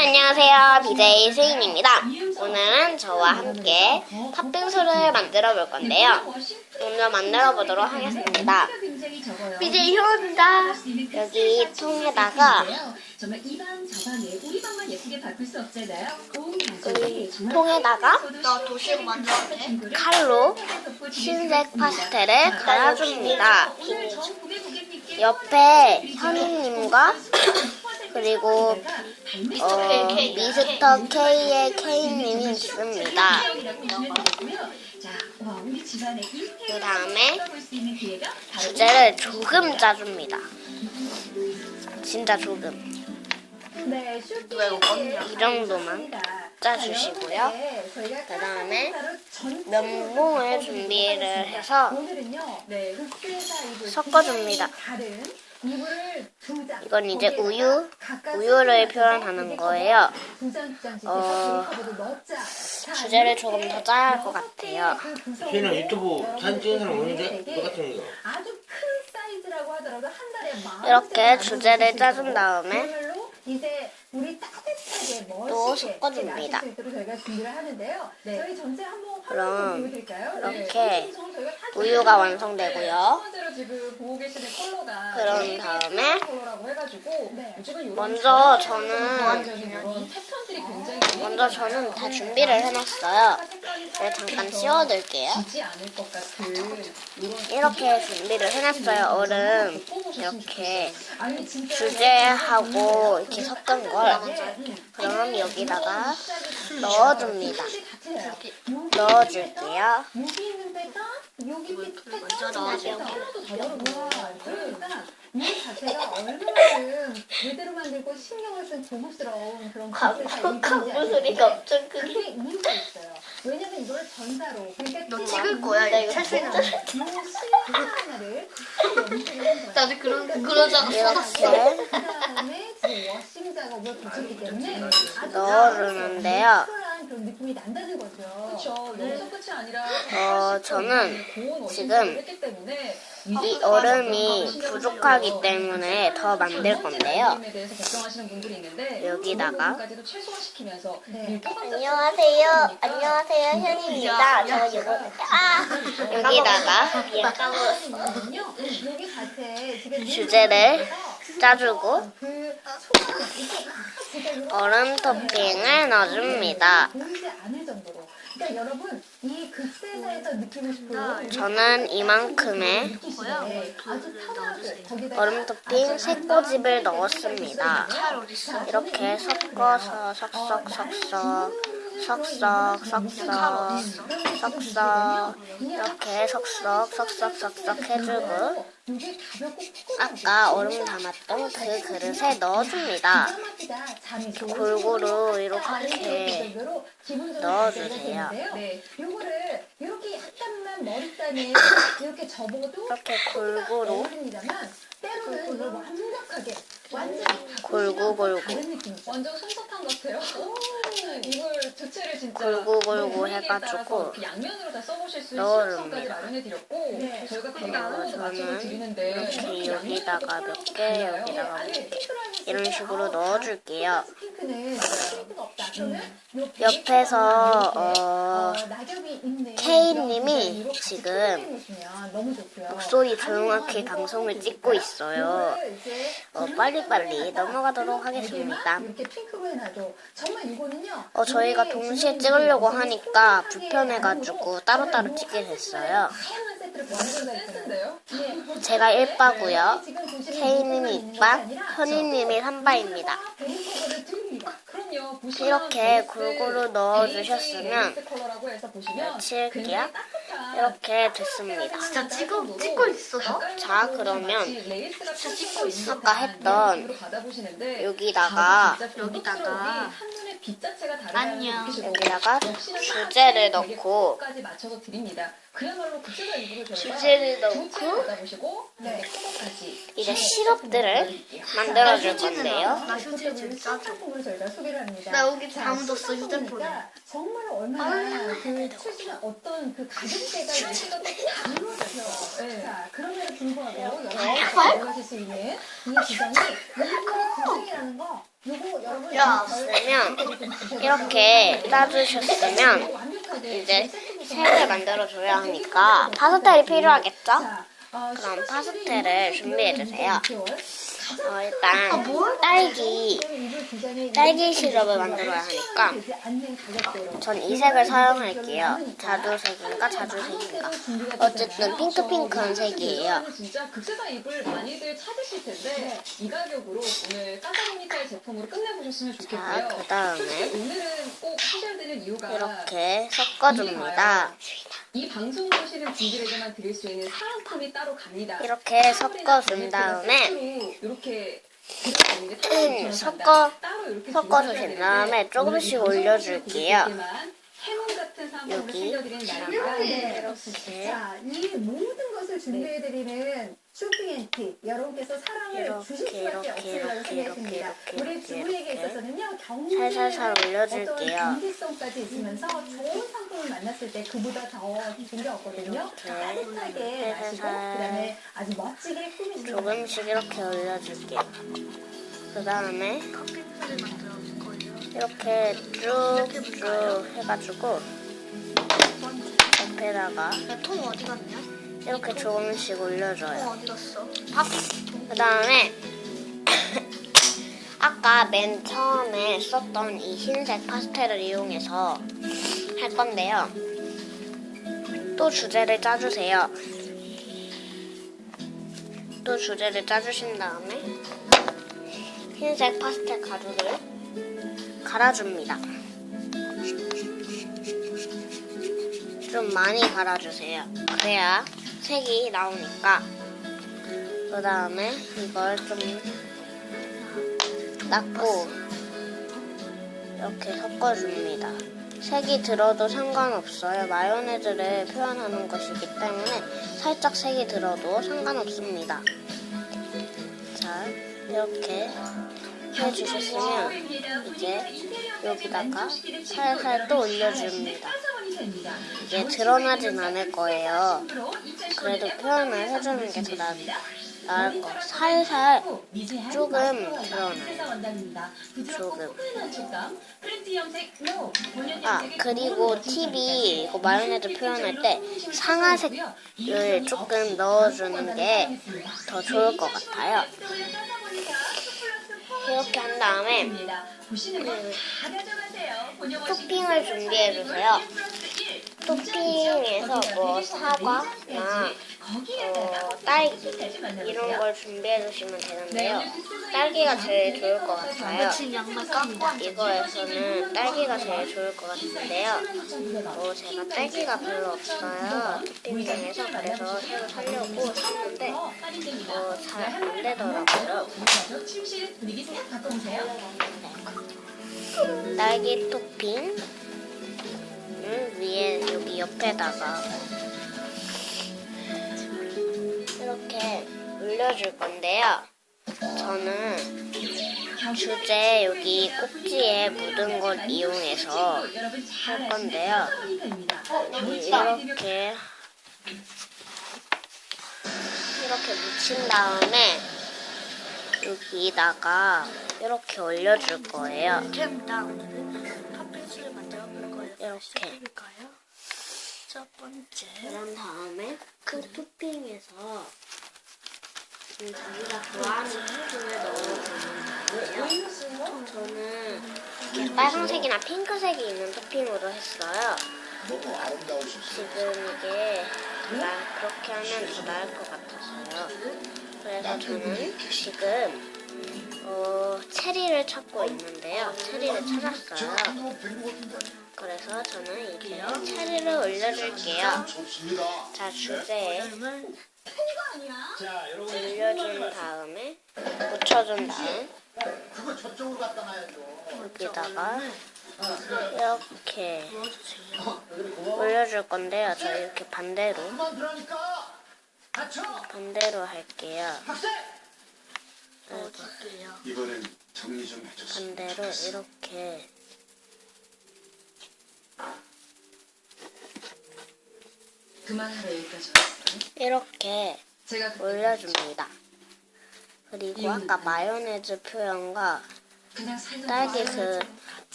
안녕하세요. BJ 스인입니다. 오늘은 저와 함께 팥빙수를 만들어 볼 건데요. 먼저 만들어 보도록 하겠습니다. BJ 효입니다. 여기 통에다가 정말 통에다가 칼로 흰색. 파스텔을 갈아줍니다. 옆에 현우님과 그리고 어, 미스터 K의 K님이 있습니다. 그 다음에 주제를 조금 짜줍니다. 진짜 조금. 이 정도만 짜주시고요. 그 다음에 면봉을 준비를 해서 섞어줍니다. 이건 이제 우유, 우유를 표현하는 거예요. 어, 주제를 조금 더 짜야 할 것 같아요. 쟤는 유튜브 사진 찍은 사람 오는데 똑같은 거. 이렇게 주제를 짜준 다음에 또 섞어줍니다. 한번 그럼? 이렇게 우유가 첫 완성되고요. 지금 보고 계시는 컬러가 그런 네이비 다음에 컬러라고 해가지고 요즘은 이런 먼저 저는 패턴들이 굉장히 먼저 저는 다 준비를 해놨어요. 그래서 잠깐 씌워둘게요. 지지 않을 것 같은 이런 이렇게 준비를 해놨어요. 얼음 이렇게 아니, 진짜 주제하고 이렇게 섞은 걸 그럼 여기다가 넣어줍니다. 넣어줄게요. 여기 있는 때가 여기 먼저 넣어줘요. 하나도 다르구나. 그러니까 이 자체가 얼마만큼 제대로 만들고 신경을 쓴 고급스러운 그런 광고 소리가 엄청 크게. 그게 이유가 있어요. 왜냐면 이걸 전사로 그러니까 너또 찍을 거야, 이거 사진. 요 실내 하나를 연출을 한 거예요. 나도 그런 그러다가 이렇게 그다음에 지금 워싱 작업을 붙였기 때문에 아주 넣어주는데요. 그런 느낌이 난다는 거죠. 그렇죠. 여기서 끝이 아니라 어, 저는 지금 이 얼음이 부족하기 때문에 더 만들 건데요. 여기다가 네. 안녕하세요. 안녕하세요. 현입니다. 저 이거 아 여기다가 지금 주제를 짜주고 그 이렇게 얼음 토핑을 넣어줍니다. 그러니까 여러분 이 극세사에서 느끼고 싶은 저는 이만큼의. 아주 거기다가 얼음 토핑 세 꼬집을 넣었습니다. 이렇게 섞어서 석석석석 석석 석석 석석 이렇게 석석 석석 석석 해주고 아까 얼음 담았던 그 그릇에 넣어줍니다. 골고루 이렇게 넣어주세요. 이렇게 골고루 완벽하게 완전히 골고 골고 다른 느낌. 완전 솜사탕 같아요. 이걸 자체를 진짜 골고 골고 분위기에 해가지고 따라서 그 양면으로 다 써보실 수 있는 넣어줍니다. 시각까지 마련해 드렸고 네. 저희가 그리고 간단하게 맞춰서 저는 드리는데 이렇게 양면으로 여기다가 또몇 개. 여기다가 이런 때 식으로 아, 넣어줄게요. 핑크는 요 옆에서 어, 디자인으로 같이 지금. 목소리 조용하게 방송을 찍고 있어요. 어, 빨리빨리 넘어가도록 하겠습니다. 어, 저희가 동시에 찍으려고 하니까 불편해가지고 따로따로 찍게 됐어요. 네. 제가 1바고요. 지금 보시는 K님이 이거는 2바, 있는 게 아니라 현이님이 3바입니다. 이렇게 골고루 넣어주셨으면 따뜻한 이렇게 됐습니다. 진짜 찍어 찍고 있어 너? 자, 그러면 진짜 찍고 있어. 아까 했던 여기다가 여기다가 자체가 다르다는 안녕. 여기다가 주제를 넣고 그야말로 일부러 저희가 주제를 넣고 받아보시고 네, 코너까지 이제 시럽들을 만들어줄 건데요. 나 휴지 지금. 상품을 저희가 소개를 합니다. 나 여기 자, 다 묻었어, 휴대폰에. 정말 얼마나 그 출시나 어떤 그 가격대가 이루어져서 네. 자 그럼에도 불구하고 여러분이 가져가실 수 있는 이 디자인이 일부러 구성이라는 거 요거 여러분 야, 쓰면 이렇게 따주셨으면 이제 색을 만들어줘야 하니까 파스텔이 필요하겠죠? 자, 어, 그럼 10월 파스텔을 11일 준비해주세요. 6개월. 어, 일단 딸기 딸기 시럽을 만들어야 하니까 전 이 색을 사용할게요. 자주색인가 자주색인가. 어쨌든 핑크핑크한 색이에요. 진짜 극세사 잎을 많이들 찾으실 텐데 이 가격으로 오늘 까사모니카의 제품으로 끝내보셨으면 자, 좋겠고요. 그 다음에 이렇게 섞어줍니다. 이 방송 보시는 분들에게만 드릴 수 있는 사은품이 따로 갑니다. 이렇게 섞어 준 다음에 이렇게 음, 섞어- 섞어주신 다음에 조금씩 올려줄게요. 여기 이렇게 자, 이 모든 것을 준비해드리는 쇼핑 앤티 여러분께서 사랑을 이렇게, 주실 수밖에 생각했습니다. 이렇게, 우리 주부에게. 있어서는요 올려줄게요. 어떤 경제성까지 있으면서 좋은 상품을 만났을 때 그보다 더 좋은 게 없거든요. 따뜻하게 마시고. 그다음에 아주 멋지게 꾸미시는 조금씩 이렇게 올려줄게요. 그 다음에. 이렇게 쭉쭉 해가지고 옆에다가 야, 통 어디 갔냐? 이렇게 조금씩 통 올려줘요. 어디 갔어? 그 다음에 아까 맨 처음에 썼던 이 흰색 파스텔을 이용해서 할 건데요. 또 주제를 짜주세요. 또 주제를 짜주신 다음에 흰색 파스텔 가루를 갈아줍니다. 좀 많이 갈아주세요. 그래야 색이 나오니까. 그 다음에 이걸 좀 닦고 이렇게 섞어줍니다. 색이 들어도 상관없어요. 마요네즈를 표현하는 것이기 때문에 살짝 색이 들어도 상관없습니다. 자, 이렇게 해주셨으면 이제 여기다가 살살 또 올려줍니다. 이게 드러나진 않을 거예요. 그래도 표현을 해주는 게 더 나을 거. 살살 조금 드러나요. 조금. 아 그리고 팁이 이거 마요네즈 표현할 때 상아색을 조금 넣어주는 게 더 좋을 것 같아요. 이렇게 한 다음에 음, 토핑을 준비해 주세요. 토핑에서 뭐 사과나 어, 딸기 이런 걸 준비해 주시면 되는데요. 딸기가 제일 좋을 것 같아요. 이거에서는 딸기가 제일 좋을 것 같은데요. 어, 제가 딸기가 별로 없어요. 토핑 중에서 그래서 새로 사려고 샀는데 어, 잘 안 되더라고요. 딸기 토핑 음, 위에 여기 옆에다가 올려줄 건데요. 저는 주제 여기 꼭지에 묻은 걸 이용해서 할 건데요. 이렇게 이렇게 묻힌 다음에 여기다가 이렇게 올려줄 거예요. 이렇게. 첫 번째. 그런 다음에 그 토핑에서 음, 자기가 좋아하는 토핑을 넣어주는 거예요. 저는 이렇게 빨간색이나 핑크색이 있는 토핑으로 했어요. 지금 이게 나 그렇게 하면 더 나을 것 같아서요. 그래서 저는 지금 어, 체리를 찾고 있는데요. 체리를 찾았어요. 그래서 저는 이렇게 체리를 올려줄게요. 자, 주제에 올려준 다음에 묻혀준 다음 여기다가 이렇게 넣어주세요. 올려줄 건데요. 저 이렇게 반대로. 반대로 할게요. 학생. 넣어줄게요. 이번엔 정리 좀 해줬으면 반대로. 이렇게 그만하라 여기까지 왔어. 이렇게 제가 그때 올려줍니다. 그리고 아까 마요네즈 표현과 그냥 살던 딸기 그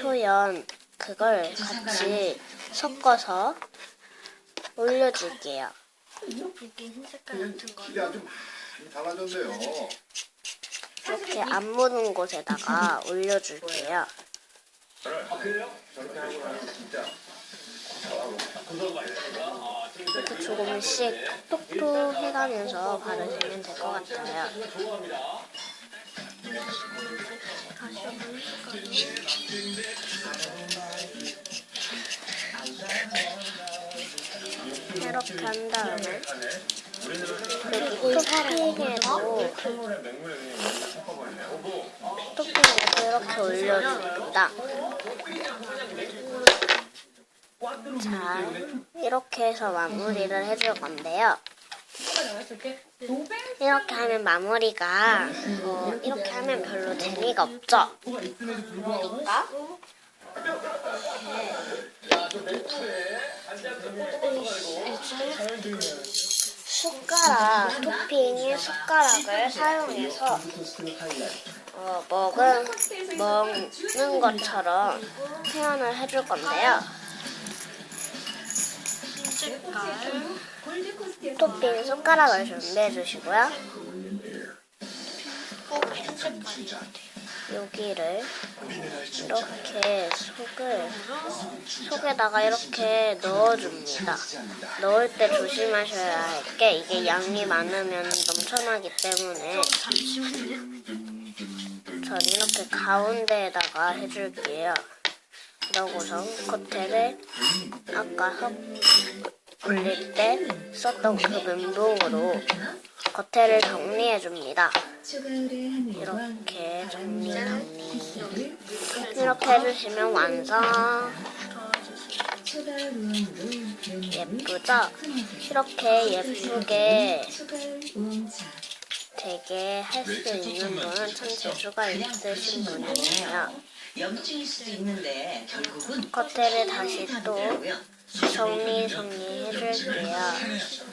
표현 그걸 같이 섞어서 올려줄게요. 이게 흰 색깔 같은 길이 거는 아주 많이 달라졌네요. 이렇게 안 묻은 곳에다가 올려줄게요. 이렇게 조금씩 톡톡 해가면서 바르시면 될 것 같아요. 이렇게 한 다음에 토핑에도 토핑에도 이렇게 올려줍니다. 자, 이렇게 해서 마무리를 해줄 건데요. 이렇게 하면 마무리가 어, 이렇게 하면 별로 재미가 없죠. 그러니까 숟가락 토핑의 숟가락을 사용해서 어, 먹은 먹는 것처럼 표현을 해줄 건데요. 토핑 숟가락을 준비해 주시고요. 여기를 이렇게 속을 속에다가 이렇게 넣어줍니다. 넣을 때 조심하셔야 할 게 이게 양이 많으면 넘쳐나기 때문에. 전 이렇게 가운데에다가 해줄게요. 그러고서 겉에를 아까 hợp 올릴 때 썼던 그 멘붕으로 겉에를 정리해 줍니다. 이렇게 정리 정리 이렇게 해주시면 완성 예쁘죠? 이렇게 예쁘게 되게 할 수 있는 분은 참 재주가 있으신 분이에요 염증일 수도 있는데 결국은 겉에를 다시 또. 정리 정리 해줄게요